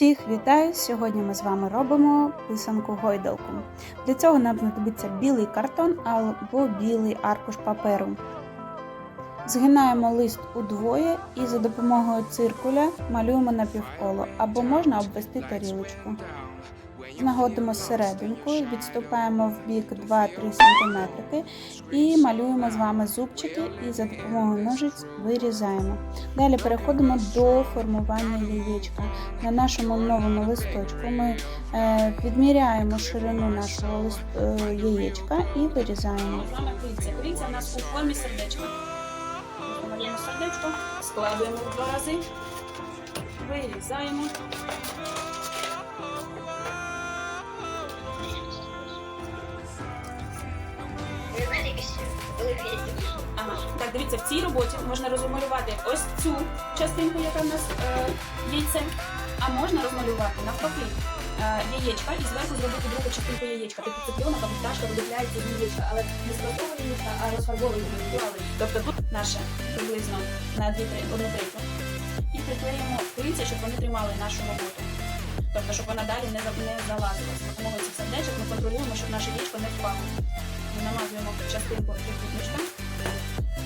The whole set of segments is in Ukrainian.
Всіх вітаю! Сьогодні ми з вами робимо писанку гойдалку. Для цього нам знадобиться білий картон або білий аркуш паперу. Згинаємо лист удвоє і за допомогою циркуля малюємо напівколо або можна обвести тарілочку. Знаходимо серединку, відступаємо в бік 2-3 см і малюємо з вами зубчики і за допомогою ножиць вирізаємо. Далі переходимо до формування яєчка. На нашому новому листочку ми е, відміряємо ширину нашого е, яєчка і вирізаємо. Крильця у нас у формі сердечка. Малюємо сердечко, складуємо в два рази, вирізаємо. Ага. Так, дивіться, в цій роботі можна розмалювати ось цю частинку, яка в нас е, яйце, а можна розмалювати навпаки е, яєчка і зверху зробити другу частинку яєчка. Типу циклонок або пташка виділяється з яєчка, але не складовує яєчка, а розфарбовує індивідуали. Тобто тут наше приблизно на дві три одну третю. І приклеїмо крильця, щоб вони тримали нашу роботу. Тобто, щоб вона далі не, за- не залазила. За допомогою цих сердечок ми контролюємо, щоб наше яєчко не впало. Намазуємо частинку трикутничка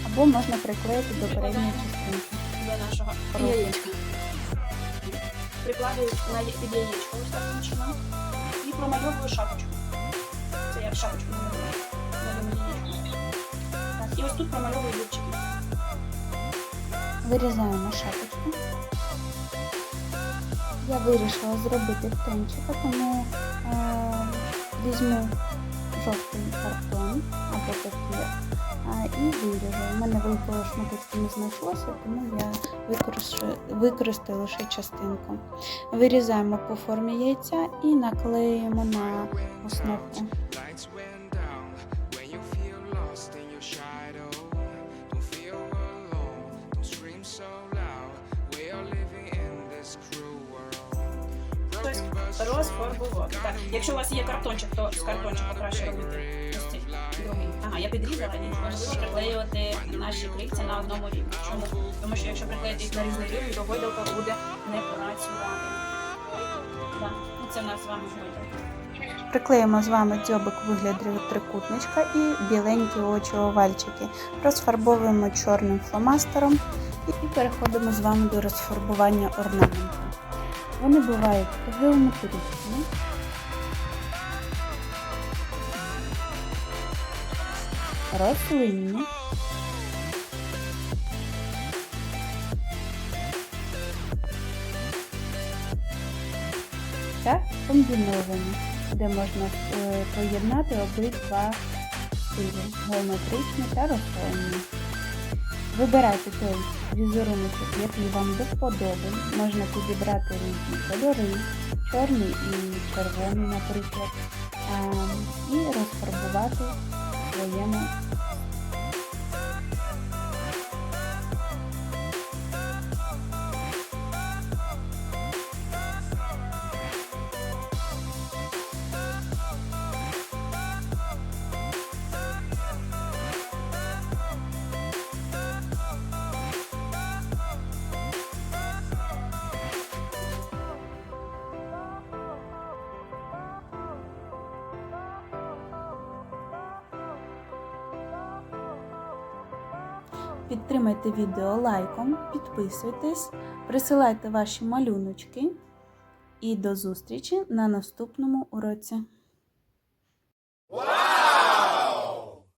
Або можна приклеїти до передньої частинки. до нашого яєчка. Прикладаю на під яєчко ось таким чином і промальовую шапочку. Це я шапочку яєчко. Так, і ось тут промальовую зубчики. Вирізаємо шапочку. Я вирішила зробити птенчика, тому е, візьму жовтий картон або папір і виріжу. У мене великого шматочку не знайшлося, тому я використаю, лише частинку. Вирізаємо по формі яйця і наклеюємо на основку. Розфарбувати. Так, якщо у вас є картончик, то з картончика краще робити. Ага, я підрізала і важливо приклеювати наші крильця на одному рівні. Чому? Тому що якщо приклеїти їх на різний рівень, то гойдалка буде не працювати. Так, ну це в нас з вами гойдалка. Приклеїмо з вами дзьобик у вигляді трикутничка і біленькі очі овальчики. Розфарбовуємо чорним фломастером і переходимо з вами до розфарбування орнаменту. Вони бувають геометричні, рослинні, та комбіновані, де можна е, поєднати обидва стилі геометричні та рослинні. Вибирайте той візерунок, який вам до вподоби. Можна підібрати різні кольори, чорний і червоний, наприклад, і розфарбувати своєму Підтримайте відео лайком, підписуйтесь, присилайте ваші малюночки і до зустрічі на наступному уроці.